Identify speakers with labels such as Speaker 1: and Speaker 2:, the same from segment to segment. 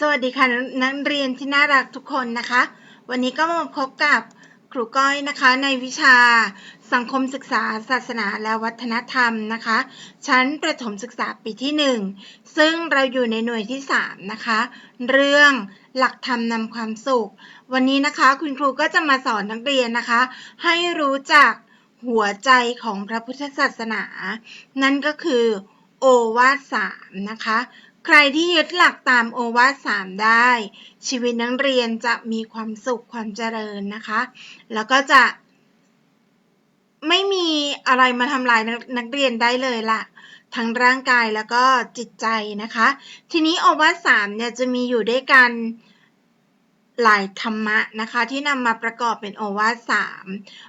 Speaker 1: สวัสดีค่ะนักเรียนที่น่ารักทุกคนนะคะ วันนี้ก็มาพบกับครูก้อยนะคะในวิชาสังคมศึกษาศาสนาและวัฒนธรรมนะคะ ชั้นประถมศึกษาปีที่ 1 ซึ่งเราอยู่ในหน่วยที่ 3 นะคะ เรื่องหลักธรรมนำความสุข วันนี้นะคะคุณครูก็จะมาสอนนักเรียนนะคะ ให้รู้จักหัวใจของพระพุทธศาสนา นั่นก็คือโอวาทสามนะคะ ใครที่ยึดหลักตามโอวาทสามได้ ชีวิตนักเรียนจะมีความสุขความเจริญนะคะ แล้วก็จะ ไม่มีอะไรมาทำลายนักนักเรียนได้เลยล่ะทั้งร่างกายแล้วก็จิตใจนะคะ ทีนี้โอวาทสามเนี่ยจะมีอยู่ด้วยกัน หลายธรรมะนะคะที่นำมาประกอบเป็นโอวาทสาม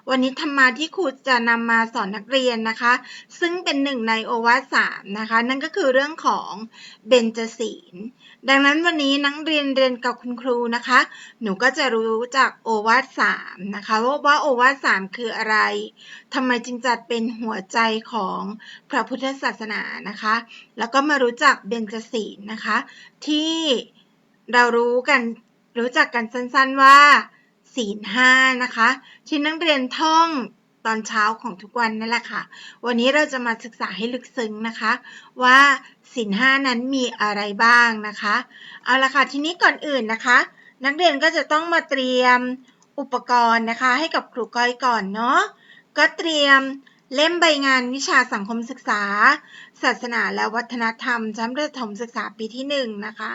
Speaker 1: วันนี้ธรรมะที่ครูจะนำมาสอนนักเรียนนะคะ ซึ่งเป็นหนึ่งในโอวาทสามนะคะ นั่นก็คือเรื่องของเบญจศีล ดังนั้นวันนี้นักเรียนเรียนกับคุณครูนะคะ หนูก็จะรู้จากโอวาทสามนะคะว่าว่าโอวาทสามคืออะไรทำไมจึงจัดเป็นหัวใจของพระพุทธศาสนานะคะ แล้วก็มารู้จักเบญจศีลนะคะ ที่เรารู้กัน รู้จักกันสั้นๆว่าศีลห้านะคะ ที่นักเรียนท่องตอนเช้าของทุกวันนั่นแหละค่ะ วันนี้เราจะมาศึกษาให้ลึกซึ้งนะคะ ว่าศีลห้านั้นมีอะไรบ้างนะคะ เอาละค่ะทีนี้ก่อนอื่นนะคะ นักเรียนก็จะต้องมาเตรียมอุปกรณ์นะคะ ให้กับครูก้อยก่อนเนาะก็เตรียมเล่มใบงานวิชาสังคมศึกษา ศาสนาและวัฒนธรรมชั้นประถมศึกษาปีที่หนึ่งนะคะ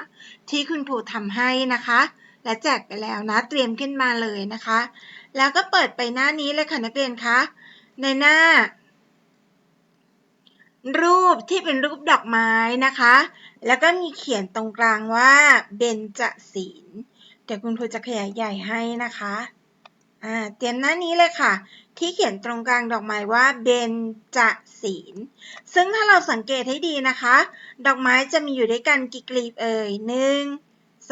Speaker 1: ที่คุณครูทำให้นะคะ และแจกไปแล้วนะเตรียมขึ้นมาเลยนะคะ แล้วก็เปิดไปหน้านี้เลยค่ะนักเรียนคะในหน้า รูปที่เป็นรูปดอกไม้นะคะ แล้วก็มีเขียนตรงกลางว่าเบญจศีลเดี๋ยวคุณครูจะขยายใหญ่ให้นะคะอ่าเตรียมหน้านี้เลยค่ะ ที่เขียนตรงกลางดอกไม้ว่าเบญจศีลซึ่งถ้าเราสังเกตให้ดีนะคะ ดอกไม้จะมีอยู่ด้วยกันกี่กลีบเอ่ยหนึ่ง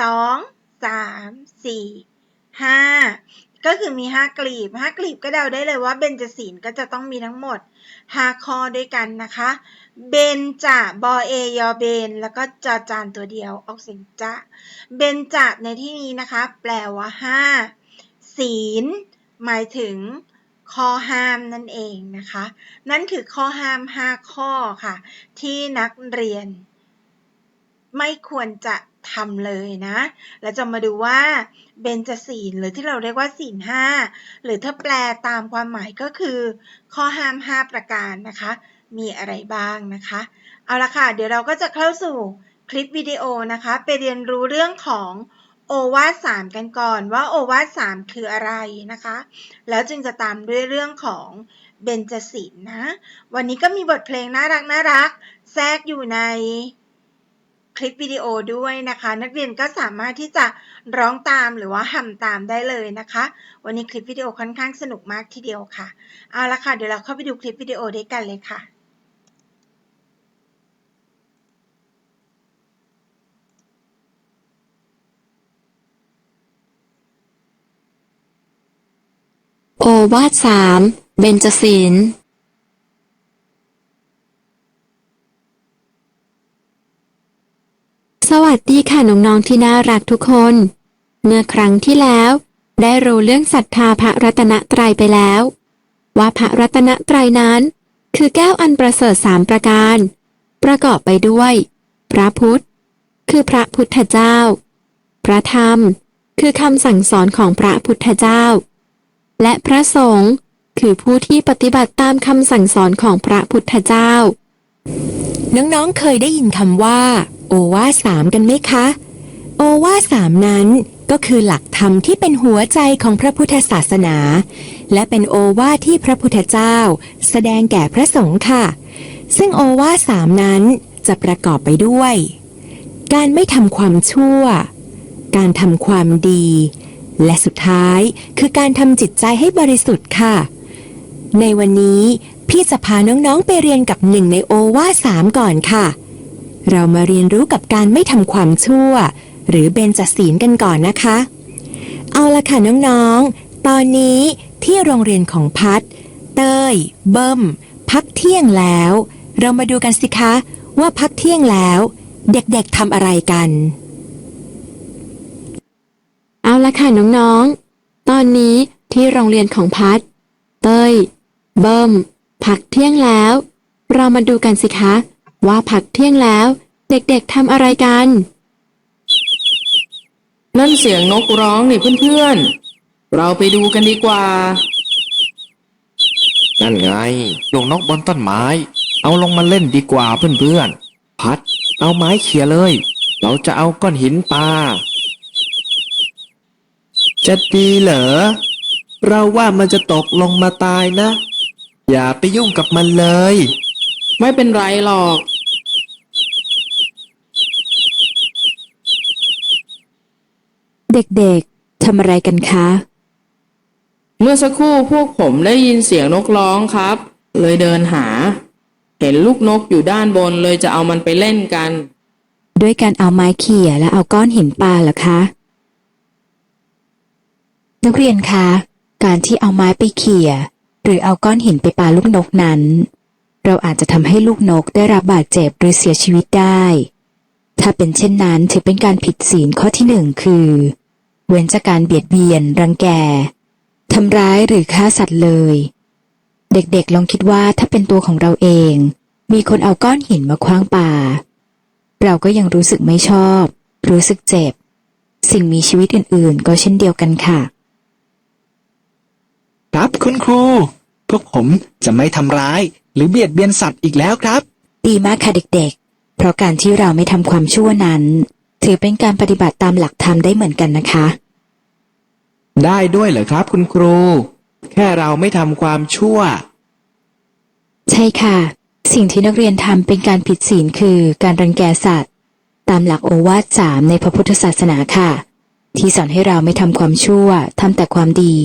Speaker 1: สอง สามสี่ห้าก็คือมีห้ากลีบห้ากลีบก็เดาได้เลยว่าเบญจศีลก็จะต้องมีทั้งหมดห้าข้อด้วยกันนะคะ เบนจะบอเอยอเบน แล้วก็จอจานตัวเดียวออกเสียงจะ เบนจะในที่นี้นะคะ แปลว่าห้าศีล หมายถึงข้อห้ามนั่นเองนะคะ นั่นคือข้อห้ามห้าข้อค่ะ ที่นักเรียน ไม่ควรจะ ทำเลยนะเราจะมาดูว่าเบญจศีลหรือที่เราเรียกว่าศีลห้าหรือถ้าแปลตามความหมายก็คือ ข้อห้าม5ประการนะคะ มีอะไรบ้างนะคะ เอาละค่ะ เดี๋ยวเราก็จะเข้าสู่คลิปวิดีโอนะคะ ไปเรียนรู้เรื่องของโอวาทสามกันก่อนว่าโอวาทสามคืออะไรนะคะ แล้วจึงจะตามด้วยเรื่องของเบญจศีลนะ วันนี้ก็มีบทเพลงน่ารักน่ารักแทรกอยู่ใน คลิปวิดีโอด้วยนะคะ นักเรียนก็สามารถที่จะร้องตามหรือว่าหัมตามได้เลยนะคะ วันนี้คลิปวิดีโอค่อนข้างสนุกมากทีเดียวค่ะ เอาละค่ะ เดี๋ยวเราเข้าไปดูคลิปวิดีโอด้วยกันเลยค่ะ
Speaker 2: โอวาทสามเบญจศีล วัสดีค่ะน้องๆที่น่ารักทุกคน เมื่อครั้งที่แล้ว ได้รู้เรื่องศรัทธาพระรัตนตรัยไปแล้ว ว่าพระรัตนตรัยนั้น คือแก้วอันประเสริฐสามประการ ประกอบไปด้วย พระพุทธ คือพระพุทธเจ้า พระธรรม คือคำสั่งสอนของพระพุทธเจ้า และพระสงฆ์คือผู้ที่ปฏิบัติตามคำสั่งสอนของพระพุทธเจ้า น้องๆเคยได้ยินคำว่า โอวาสามกันไหมคะ โอวาสามนั้นก็คือหลักธรรมที่เป็นหัวใจของพระพุทธศาสนา และเป็นโอวาทที่พระพุทธเจ้า แสดงแก่พระสงฆ์ค่ะ ซึ่งโอวาสามนั้นจะประกอบไปด้วย การไม่ทำความชั่ว การทำความดี และสุดท้ายคือการทำจิตใจให้บริสุทธิ์ค่ะ ในวันนี้พี่จะพาน้องๆไปเรียนกับหนึ่งในโอวาสามก่อนค่ะ เรามาเรียนรู้กับการไม่ทำความชั่ว หรือเบญจศีลกันก่อนนะคะ เอาละค่ะน้องๆ ตอนนี้ที่โรงเรียนของพัดเต้ย เบิ้ม พักเที่ยงแล้ว เรามาดูกันสิคะ ว่าพักเที่ยงแล้ว เด็กๆทำอะไรกัน เอาละค่ะน้องๆ ตอนนี้ที่โรงเรียนของพัดเต้ย เบิ้ม พักเที่ยงแล้ว เรามาดูกันสิคะ ว่าพักเที่ยงแล้ว เด็กๆทำอะไรกัน
Speaker 3: นั่นเสียงนกร้องนี่เพื่อนๆ เราไปดูกันดีกว่า
Speaker 4: นั่นไงลูกนกบนต้นไม้ เอาลงมาเล่นดีกว่าเพื่อนๆ พัด เอาไม้เขี่ยเลย เราจะเอาก้อนหินปลาจะดีเหรอ เราว่ามันจะตกลงมาตายนะ อย่าไปยุ่งกับมันเลย
Speaker 3: ไม่เป็นไรหรอก
Speaker 2: เด็กๆทำอะไรกันคะ
Speaker 3: เมื่อสักครู่พวกผมได้ยินเสียงนกร้องครับ เลยเดินหา เห็นลูกนกอยู่ด้านบนเลยจะเอามันไปเล่นกัน
Speaker 2: ด้วยการเอาไม้เขี่ยและเอาก้อนหินปลาเหรอคะ นักเรียนคะ การที่เอาไม้ไปเขี่ย หรือเอาก้อนหินไปปาลูกนกนั้น เราอาจจะทำให้ลูกนกได้รับบาดเจ็บหรือเสียชีวิตได้ ถ้าเป็นเช่นนั้นถือเป็นการผิดศีลข้อที่หนึ่งคือ เว้นจากการเบียดเบียน รังแกทำร้ายหรือฆ่าสัตว์เลย เด็กๆลองคิดว่าถ้าเป็นตัวของเราเอง มีคนเอาก้อนหินมาคว้างป่า เราก็ยังรู้สึกไม่ชอบ รู้สึกเจ็บ สิ่งมีชีวิตอื่นๆ ก็เช่นเดียวกันค่ะ
Speaker 5: ครับคุณครู พวกผมจะไม่ทำร้ายหรือเบียดเบียนสัตว์อีกแล้วครับ
Speaker 2: ดีมากค่ะเด็กๆ เพราะการที่เราไม่ทำความชั่วนั้น ถือเป็นการปฏิบัติตามหลักธรรมได้เหมือนกันนะคะ
Speaker 4: ได้ด้วยเหรอครับคุณครู แค่เราไม่ทำความชั่ว
Speaker 2: ใช่ค่ะ สิ่งที่นักเรียนทำเป็นการผิดศีลคือการรังแกสัตว์ ตามหลักโอวาทสามในพระพุทธศาสนาค่ะ ที่สอนให้เราไม่ทำความชั่วทำแต่ความดี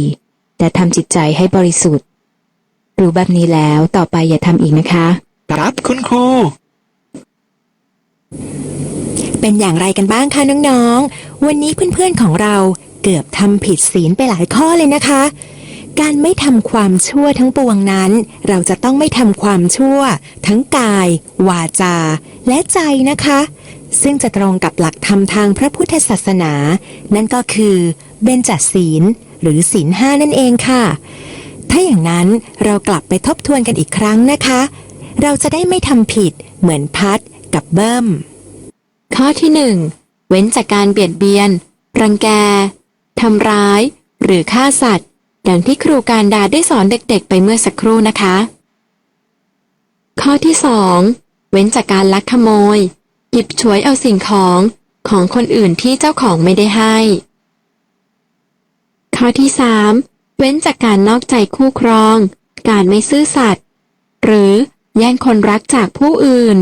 Speaker 2: และทำจิตใจให้บริสุทธิ์ รู้แบบนี้แล้วต่อไปอย่าทำอีกนะคะ
Speaker 5: ครับคุณครู
Speaker 6: เป็นอย่างไรกันบ้างคะน้องๆ วันนี้เพื่อนๆของเราเกือบทำผิดศีลไปหลายข้อเลยนะคะ การไม่ทำความชั่วทั้งปวงนั้น เราจะต้องไม่ทำความชั่ว ทั้งกาย วาจา และใจนะคะ ซึ่งจะตรงกับหลักธรรมทางพระพุทธศาสนา นั่นก็คือเบญจศีลหรือศีลห้านั่นเองค่ะ ถ้าอย่างนั้นเรากลับไปทบทวนกันอีกครั้งนะคะ เราจะได้ไม่ทำผิดเหมือนพัดกับเบิ้ม
Speaker 2: ข้อที่หนึ่งเว้นจากการเบียดเบียน รังแกทำร้าย หรือฆ่าสัตว์ ดังที่ครูการดาได้สอนเด็กๆ ไปเมื่อสักครู่นะคะ ข้อที่สองเว้นจากการลักขโมย หยิบฉวยเอาสิ่งของของคนอื่นที่เจ้าของไม่ได้ให้ ข้อที่สาม ว้นจากการนอกใจคู่ครอง การไม่ซื่อสัตย์ หรือแย่งคนรักจากผู้อื่น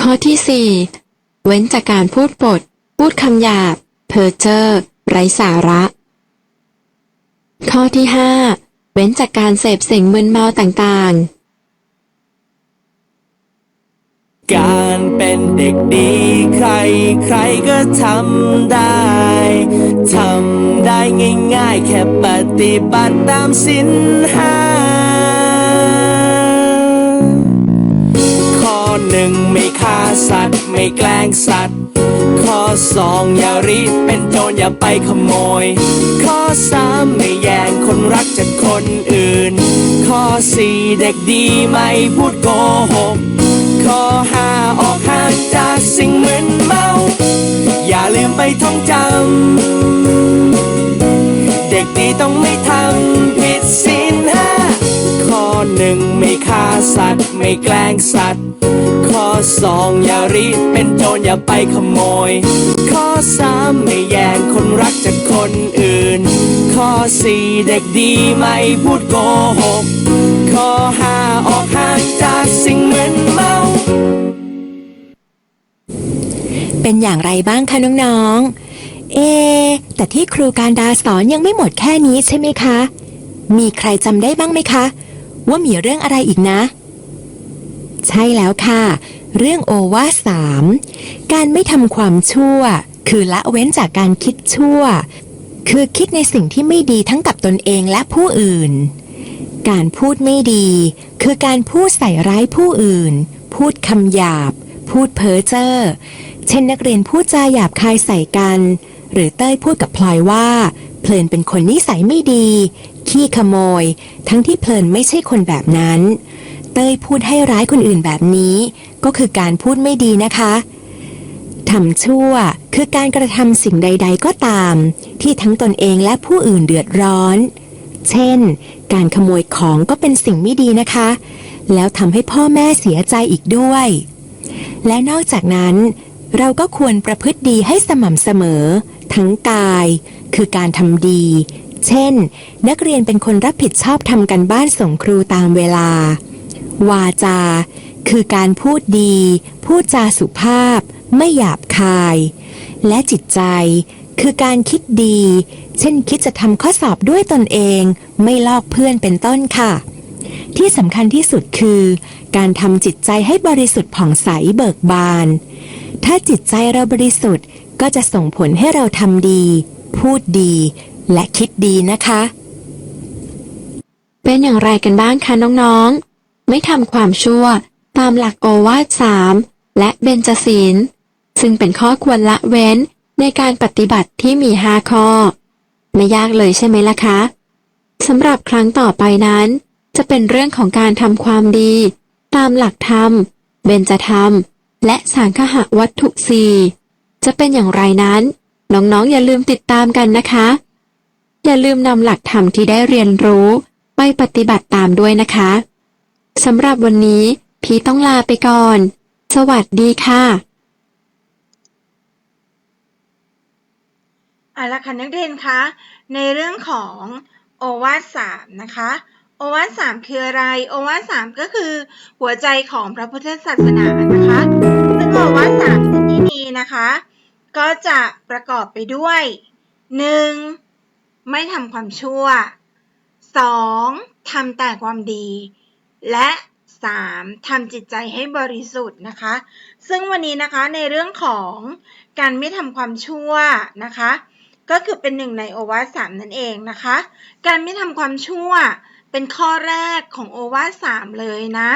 Speaker 2: ข้อที่สี่เว้นจากการพูดปด พูดคำหยาบ เพ้อเจ้อ ไร้สาระ ข้อที่ห้าเว้นจากการเสพสิ่งมึนเมาต่างๆ
Speaker 7: การเป็นเด็กดีใครใครก็ทำได้ทำ ได้ง่ายๆ แค่ปฏิบัติตามสินห้าข้อหนึ่งไม่ สัตว์ไม่แกล้งสัตว์ ข้อสองอย่ารีบเป็นโจรอย่าไปขโมย ข้อสามไม่แย่งคนรักจากคนอื่น ข้อสี่เด็กดีไม่พูดโกหก ข้อห้าออกห่างจากสิ่งมึนเมา อย่าลืมไปท่องจำ เด็กดีต้องไม่ทำผิดศีลห้าข้อหนึ่ง สัตว์ไม่แกล้งสัตว์ ข้อสองอย่ารีบเป็นโจรอย่าไปขโมย ข้อสามไม่แย่งคนรักจากคนอื่น ข้อสี่เด็กดีไม่พูดโกหก ข้อห้าออกห่างจากสิ่งเหมึนเมา
Speaker 6: เป็นอย่างไรบ้างคะน้องๆ เอะแต่ที่ครูการดาสอนยังไม่หมดแค่นี้ใช่ไหมคะ มีใครจำได้บ้างไหมคะ ว่ามีเรื่องอะไรอีกนะ ใช่แล้วค่ะ เรื่องโอวาสามการไม่ทำความชั่ว คือละเว้นจากการคิดชั่ว คือคิดในสิ่งที่ไม่ดีทั้งกับตนเองและผู้อื่น การพูดไม่ดี คือการพูดใส่ร้ายผู้อื่น พูดคำหยาบ พูดเพ้อเจ้อเช่นนักเรียนพูดจาหยาบคายใส่กัน หรือเต้ยพูดกับพลอยว่าเพลินเป็นคนนิสัยไม่ดี ขี้ขโมย ทั้งที่เพลินไม่ใช่คนแบบนั้น เต้ยพูดให้ร้ายคนอื่นแบบนี้ ก็คือการพูดไม่ดีนะคะทำชั่วคือการกระทำสิ่งใด ๆ ก็ตาม ที่ทั้งตนเองและผู้อื่นเดือดร้อน เช่น การขโมยของก็เป็นสิ่งไม่ดีนะคะ แล้วทำให้พ่อแม่เสียใจอีกด้วย และนอกจากนั้น เราก็ควรประพฤติดีให้สม่ำเสมอ ทั้งกาย คือการทำดี เช่น นักเรียนเป็นคนรับผิดชอบทำกันบ้านส่งครูตามเวลา วาจา คือการพูดดี พูดจาสุภาพ ไม่หยาบคาย และจิตใจ คือการคิดดี เช่นคิดจะทำข้อสอบด้วยตนเอง ไม่ลอกเพื่อนเป็นต้นค่ะ ที่สำคัญที่สุดคือ การทำจิตใจให้บริสุทธิ์ผ่องใสเบิกบาน ถ้าจิตใจเราบริสุทธิ์ก็จะส่งผลให้เราทำดี พูดดี และคิดดีนะคะ
Speaker 2: เป็นอย่างไรกันบ้างคะน้องๆ ไม่ทำความชั่วตามหลักโอวาทสามและเบญจศีล ซึ่งเป็นข้อควรละเว้นในการปฏิบัติที่มีห้าข้อ ไม่ยากเลยใช่ไหมล่ะคะสำหรับครั้งต่อไปนั้น จะเป็นเรื่องของการทำความดี ตามหลักธรรม เบญจธรรม และสังคหวัตถุสี่จะเป็นอย่างไรนั้น น้องๆ อย่าลืมติดตามกันนะคะ อย่าลืมนำหลักธรรมที่ได้เรียนรู้ไปปฏิบัติตามด้วยนะคะสำหรับวันนี้พี่ต้องลาไปก่อน สวัสดีค่ะ
Speaker 1: เอาละค่ะนักเรียนคะในเรื่องของโอวาทสามนะคะโอวาทสามคืออะไร โอวาทสามก็คือหัวใจของพระพุทธศาสนานะคะซึ่งโอวาทสามที่นี้นะคะ ก็จะประกอบไปด้วยหนึ่ง ไม่ทำความชั่วสองทำแต่ความดี และสามทำจิตใจให้บริสุทธิ์นะคะ ซึ่งวันนี้นะคะในเรื่องของการไม่ทำความชั่วนะคะ ก็คือเป็นหนึ่งในโอวาทสามนั่นเองนะคะ การไม่ทำความชั่วเป็นข้อแรกของโอวาทสามเลยนะ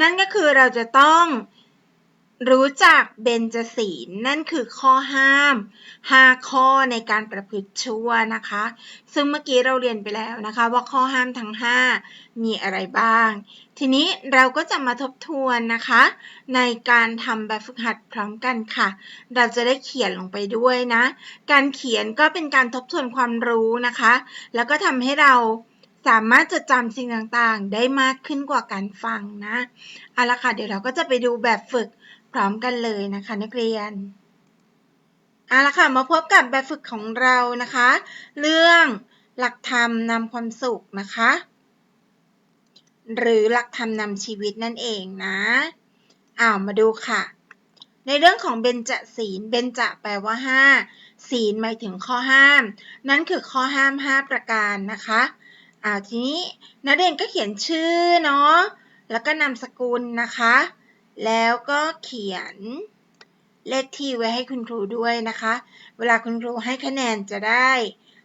Speaker 1: นั่นก็คือเราจะต้อง รู้จักเบญจศีลนั่นคือข้อห้าม 5 ข้อในการประพฤติชั่วนะคะ ซึ่งเมื่อกี้เราเรียนไปแล้วนะคะ ว่าข้อห้ามทั้ง 5 มีอะไรบ้าง ทีนี้เราก็จะมาทบทวนนะคะ ในการทำแบบฝึกหัดพร้อมกันค่ะ เราจะได้เขียนลงไปด้วยนะ การเขียนก็เป็นการทบทวนความรู้นะคะ แล้วก็ทำให้เราสามารถจดจำสิ่งต่างๆ ได้มากขึ้นกว่าการฟังนะเอาละค่ะ เดี๋ยวเราก็จะไปดูแบบฝึก ร้อมกันเลยนะคะ นักเรียนเอาละค่ะมาพบกับแบบฝึกของเรานะคะ เรื่องหลักธรรมนำความสุขนะคะ หรือหลักธรรมนำชีวิตนั่นเองนะอ้าวมาดูค่ะ ในเรื่องของเบญจศีลเบญจะแปลว่า 5 ศีลหมายถึงข้อห้าม นั่นคือข้อห้าม 5 ประการนะคะอ่าทีนี้นักเรียนก็เขียนชื่อเนาะแล้วก็นามสกุลนะคะ แล้วก็เขียนเลขที่ไว้ให้คุณครูด้วยนะคะ เวลาคุณครูให้คะแนนจะได้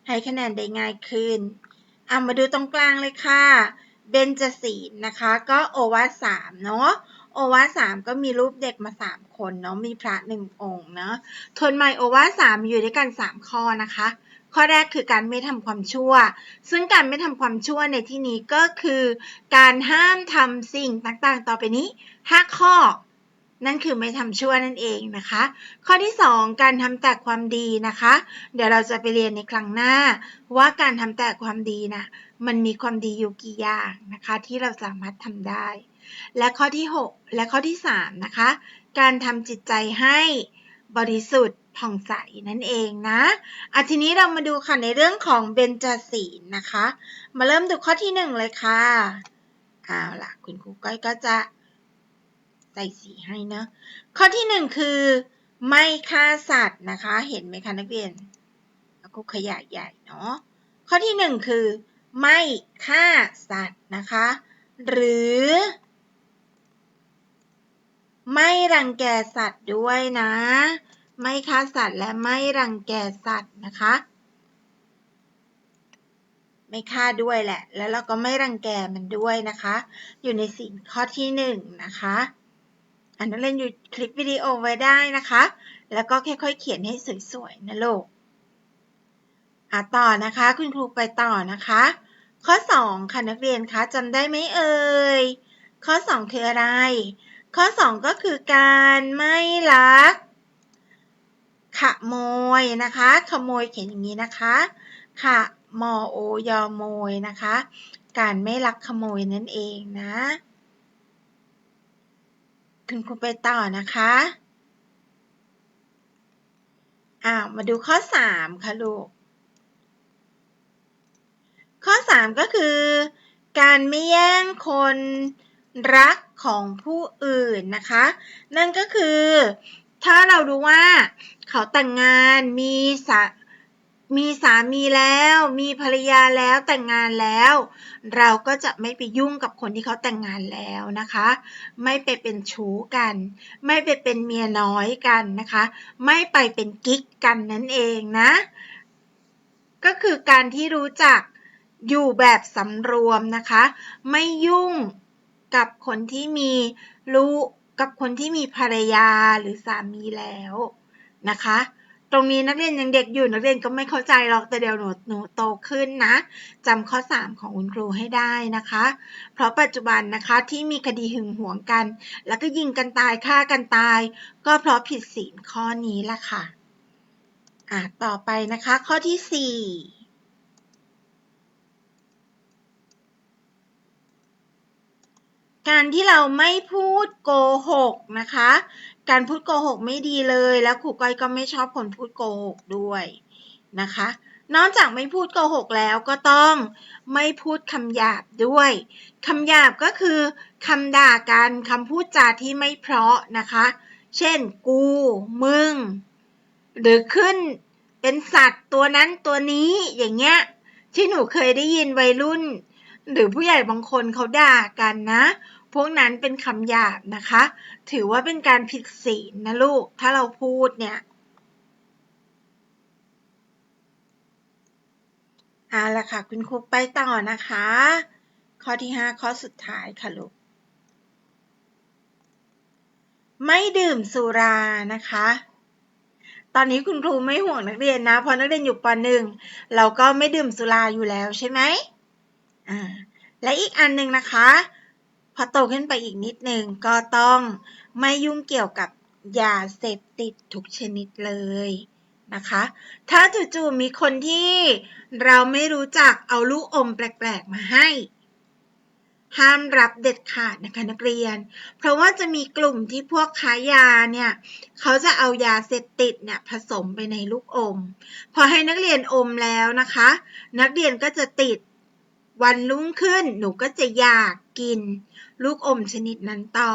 Speaker 1: ให้คะแนนได้ง่ายขึ้นเอามาดูตรงกลางเลยค่ะเบญจศีลนะคะ ก็โอวาสามเนาะโอวาสามก็มีรูปเด็กมาสามคนเนาะมีพระหนึ่งองค์เนาะทนใหม่โอวาสามอยู่ด้วยกันสามข้อนะคะ ข้อแรกคือการไม่ทำความชั่ว ซึ่งการไม่ทำความชั่วในที่นี้ก็คือ การห้ามทำสิ่งต่างๆ ต่อไปนี้ 5 ข้อ นั่นคือไม่ทำชั่วนั่นเองนะคะ ข้อที่ 2 การทำแต่ความดีนะคะ เดี๋ยวเราจะไปเรียนในครั้งหน้า ว่าการทำแต่ความดีนะมันมีความดีอยู่กี่อย่างนะคะ ที่เราสามารถทำได้ และข้อที่ 6 และข้อที่ 3 นะคะ การทำจิตใจให้บริสุทธิ์ผ่องใสนั่นเองนะอะทีนี้เรามาดูค่ะในเรื่องของเบญจศีลนะคะ มาเริ่มดูข้อที่ 1 เลยค่ะ เอาล่ะ คุณครูก้อยก็จะ ใส่สีให้นะ ข้อที่1คือไม่ฆ่าสัตว์นะคะ เห็นไหมคะนักเรียน แล้วก็ขยายใหญ่เนาะ ข้อที่1คือ ไม่ฆ่าสัตว์นะคะ หรือ ไม่รังแกสัตว์ด้วยนะ ไม่ฆ่าสัตว์และไม่รังแกสัตว์นะคะ ไม่ฆ่าด้วยแหละ แล้วเราก็ไม่รังแกมันด้วยนะคะ อยู่ในสิ่งข้อที่หนึ่งนะคะ อันนั้นเล่นอยู่คลิปวิดีโอไว้ได้นะคะ แล้วก็ค่อยๆเขียนให้สวยๆนะลูกอะต่อนะคะ คุณครูไปต่อนะคะ ข้อ 2 ค่ะนักเรียนคะจำได้ไหมเอ่ย ข้อ 2 คืออะไร ข้อ 2 ก็คือการไม่ลัก ขโมยนะคะ ขโมยเขียนอย่างนี้นะคะขะมอโอยอโมยนะคะ การไม่ลักขโมยนั่นเองนะ คุณครูไปต่อนะคะอ้าวมาดูข้อ 3 ค่ะลูก ข้อ 3 ก็คือ การไม่แย่งคนรักของผู้อื่นนะคะ นั่นก็คือ ถ้าเรารู้ว่าเขาแต่งงานมีสา มีสามีแล้ว มีภรรยาแล้วแต่งงานแล้ว เราก็จะไม่ไปยุ่งกับคนที่เขาแต่งงานแล้วนะคะ ไม่ไปเป็นชู้กัน ไม่ไปเป็นเมียน้อยกันนะคะ ไม่ไปเป็นกิ๊กกันนั่นเองนะ ก็คือการที่รู้จักอยู่แบบสำรวมนะคะ ไม่ยุ่งกับคนที่มีลูกกับคนที่มีภรรยาหรือสามีแล้วนะคะ ตรงนี้นักเรียนยังเด็กอยู่นักเรียนก็ไม่เข้าใจหรอกแต่เดี๋ยวหนูหนูโตขึ้นนะจำข้อ 3 ของคุณครูให้ได้นะคะ เพราะปัจจุบันนะคะที่มีคดีหึงหวงกัน แล้วก็ยิงกันตายฆ่ากันตาย ก็เพราะผิดศีลข้อนี้ละค่ะอะต่อไปนะคะข้อที่ 4 การที่เราไม่พูดโกหกนะคะ การพูดโกหกไม่ดีเลย แล้วครูก้อยก็ไม่ชอบคนพูดโกหกด้วยนะคะ นอกจากไม่พูดโกหกแล้วก็ต้องไม่พูดคำหยาบด้วยคำหยาบก็คือคำด่ากันคำพูดจาที่ไม่เพราะนะคะ เช่น กู มึง หรือขึ้นเป็นสัตว์ตัวนั้นตัวนี้อย่างเงี้ยที่หนูเคยได้ยินวัยรุ่น หรือผู้ใหญ่บางคนเขาด่ากันนะ พวกนั้นเป็นคำหยาบนะคะ ถือว่าเป็นการผิดศีลนะลูก ถ้าเราพูดเนี่ยเอาละค่ะ คุณครูไปต่อนะคะ ข้อที่ 5 ข้อสุดท้ายค่ะลูก ไม่ดื่มสุรานะคะ ตอนนี้คุณครูไม่ห่วงนักเรียนนะ เพราะนักเรียนอยู่ป .1 เราก็ไม่ดื่มสุราอยู่แล้วใช่ไหม อ่าและอีกอันหนึ่งนะคะ พอโตขึ้นไปอีกนิดหนึ่งก็ต้องไม่ยุ่งเกี่ยวกับยาเสพติดทุกชนิดเลยนะคะ ถ้าจู่ๆมีคนที่เราไม่รู้จักเอาลูกอมแปลกๆมาให้ ห้ามรับเด็ดขาดนะคะนักเรียน เพราะว่าจะมีกลุ่มที่พวกค้ายาเนี่ยเขาจะเอายาเสพติดเนี่ยผสมไปในลูกอม พอให้นักเรียนอมแล้วนะคะ นักเรียนก็จะติด วันรุ่งขึ้นหนูก็จะอยากกิน ลูกอมชนิดนั้นต่อ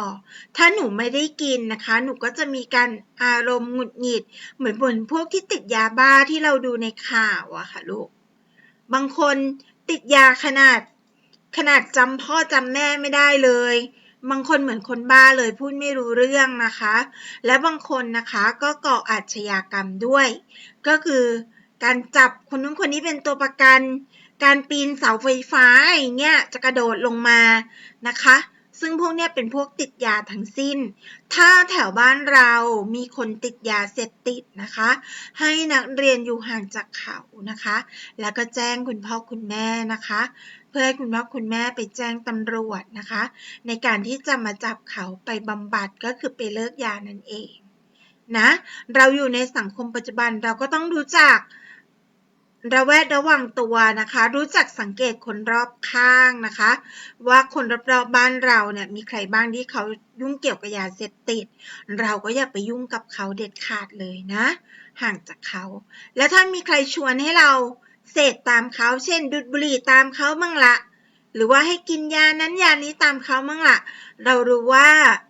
Speaker 1: ถ้าหนูไม่ได้กินนะคะ หนูก็จะมีการอารมณ์หงุดหงิด เหมือนบนพวกที่ติดยาบ้าที่เราดูในข่าวอะค่ะลูก บางคนติดยาขนาด ขนาดจำพ่อจำแม่ไม่ได้เลย บางคนเหมือนคนบ้าเลยพูดไม่รู้เรื่องนะคะ และบางคนนะคะก็ก่ออาชญากรรมด้วย ก็คือการจับคนนู้นคนนี้เป็นตัวประกัน การปีนเสาไฟฟ้าอย่างเงี้ยจะกระโดดลงมานะคะ ซึ่งพวกเนี้ยเป็นพวกติดยาทั้งสิ้น ถ้าแถวบ้านเรามีคนติดยาเสพติดนะคะ ให้นักเรียนอยู่ห่างจากเขานะคะ แล้วก็แจ้งคุณพ่อคุณแม่นะคะ เพื่อให้คุณพ่อคุณแม่ไปแจ้งตำรวจนะคะ ในการที่จะมาจับเขาไปบำบัดก็คือไปเลิกยานั่นเองนะ เราอยู่ในสังคมปัจจุบันเราก็ต้องรู้จัก ระแวดระวังตัวนะคะ รู้จักสังเกตคนรอบข้างนะคะ ว่าคนรอบๆบ้านเราเนี่ยมีใครบ้างที่เขายุ่งเกี่ยวกับยาเสพติด เราก็อย่าไปยุ่งกับเขาเด็ดขาดเลยนะ ห่างจากเขา แล้วถ้ามีใครชวนให้เราเสพตามเขา เช่น ดูดบุหรี่ตามเขาบ้างละ หรือว่าให้กินยานั้นยานี้ตามเขาบ้างละเรารู้ว่า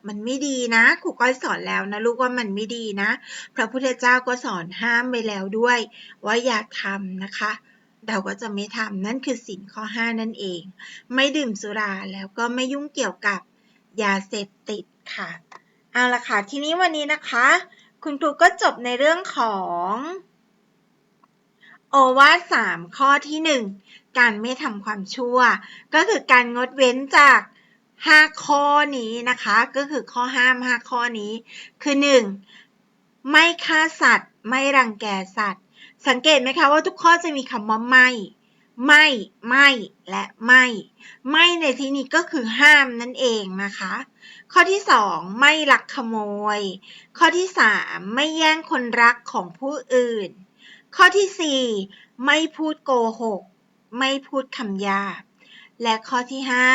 Speaker 1: มันไม่ดีนะครูก้อยสอนแล้วนะลูกว่ามันไม่ดีนะ พระพุทธเจ้าก็สอนห้ามไปแล้วด้วย ว่าอย่าทำนะคะ เราก็จะไม่ทำนั่นคือสินข้อ 5 นั่นเอง ไม่ดื่มสุราแล้วก็ไม่ยุ่งเกี่ยวกับยาเสพติดค่ะเอาละค่ะทีนี้วันนี้นะคะ คุณครูก็จบในเรื่องของ โอวาทสามข้อที่หนึ่งการไม่ทำความชั่ว ก็คือการงดเว้นจาก5ข้อนี้นะคะ ก็คือข้อห้าม5ข้อนี้ คือ 1. ไม่ฆ่าสัตว์ ไม่รังแกสัตว์ สังเกตไหมคะว่าทุกข้อจะมีคำว่าไม่ ไม่ ไม่ และไม่ ไม่ในที่นี้ก็คือห้ามนั่นเองนะคะ ข้อที่สองไม่ลักขโมย ข้อที่สามไม่แย่งคนรักของผู้อื่น ข้อที่สี่ไม่พูดโกหก ไม่พูดคำหยาบ และข้อที่ห้า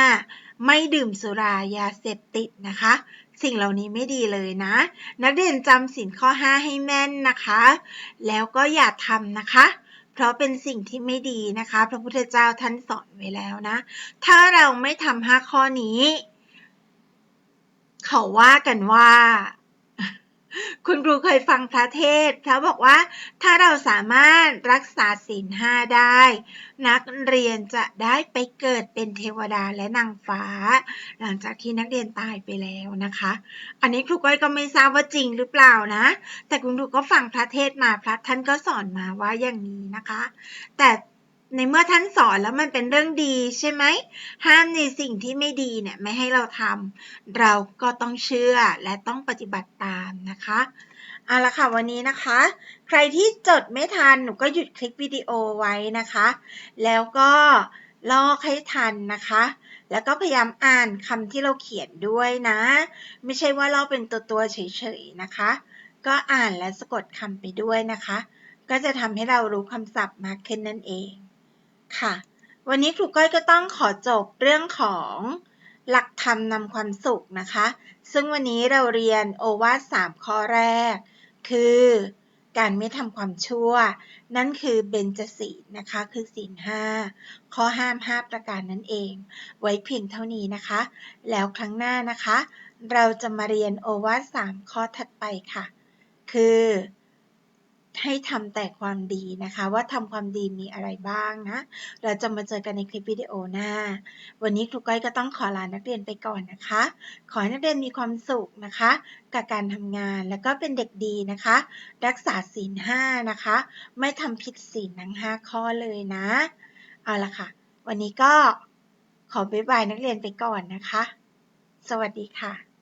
Speaker 1: ไม่ดื่มสุรายาเสพติดนะคะ สิ่งเหล่านี้ไม่ดีเลยนะ นักเรียนจำสินข้อ 5 ให้แม่นนะคะ แล้วก็อย่าทำนะคะ เพราะเป็นสิ่งที่ไม่ดีนะคะ พระพุทธเจ้าท่านสอนไว้แล้วนะ ถ้าเราไม่ทำห้าข้อนี้ เขาว่ากันว่า คุณครูเคยฟังพระเทศน์พระบอกว่าถ้าเราสามารถรักษาศีลห้าได้ นักเรียนจะได้ไปเกิดเป็นเทวดาและนางฟ้า หลังจากที่นักเรียนตายไปแล้วนะคะ อันนี้ครูก้อยก็ไม่ทราบว่าจริงหรือเปล่านะ แต่คุณครูก็ฟังพระเทศมาพระท่านก็สอนมาว่าอย่างนี้นะคะ แต่ ในเมื่อท่านสอนแล้วมันเป็นเรื่องดีใช่ไหม ห้ามในสิ่งที่ไม่ดีเนี่ยไม่ให้เราทำเราก็ต้องเชื่อและต้องปฏิบัติตามนะคะเอาละค่ะวันนี้นะคะ ใครที่จดไม่ทันหนูก็หยุดคลิปวิดีโอไว้นะคะ แล้วก็ลอกให้ทันนะคะ แล้วก็พยายามอ่านคำที่เราเขียนด้วยนะ ไม่ใช่ว่าเราเป็นตัวตัวเฉยๆนะคะ ก็อ่านและสะกดคำไปด้วยนะคะ ก็จะทำให้เรารู้คำศัพท์มากขึ้นนั่นเอง ค่ะ วันนี้ครูก้อยก็ต้องขอจบเรื่องของหลักธรรมนำความสุขนะคะ ซึ่งวันนี้เราเรียนโอวาทสามข้อแรก คือการไม่ทำความชั่ว นั่นคือเบญจศีลนะคะ คือศีลห้าข้อห้ามห้าประการนั่นเอง ไว้เพียงเท่านี้นะคะ แล้วครั้งหน้านะคะ เราจะมาเรียนโอวาทสามข้อถัดไปค่ะ คือ ให้ทำแต่ความดีนะคะ ว่าทำความดีมีอะไรบ้างนะ เราจะมาเจอกันในคลิปวิดีโอหน้า วันนี้ครูก้อยก็ต้องขอลานักเรียนไปก่อนนะคะ ขอให้นักเรียนมีความสุขนะคะ กับการทำงานแล้วก็เป็นเด็กดีนะคะ รักษาศีลห้านะคะ ไม่ทำผิดศีลทั้งห้าข้อเลยนะ เอาละค่ะ วันนี้ก็ขอบ๊ายบายนักเรียนไปก่อนนะคะ สวัสดีค่ะ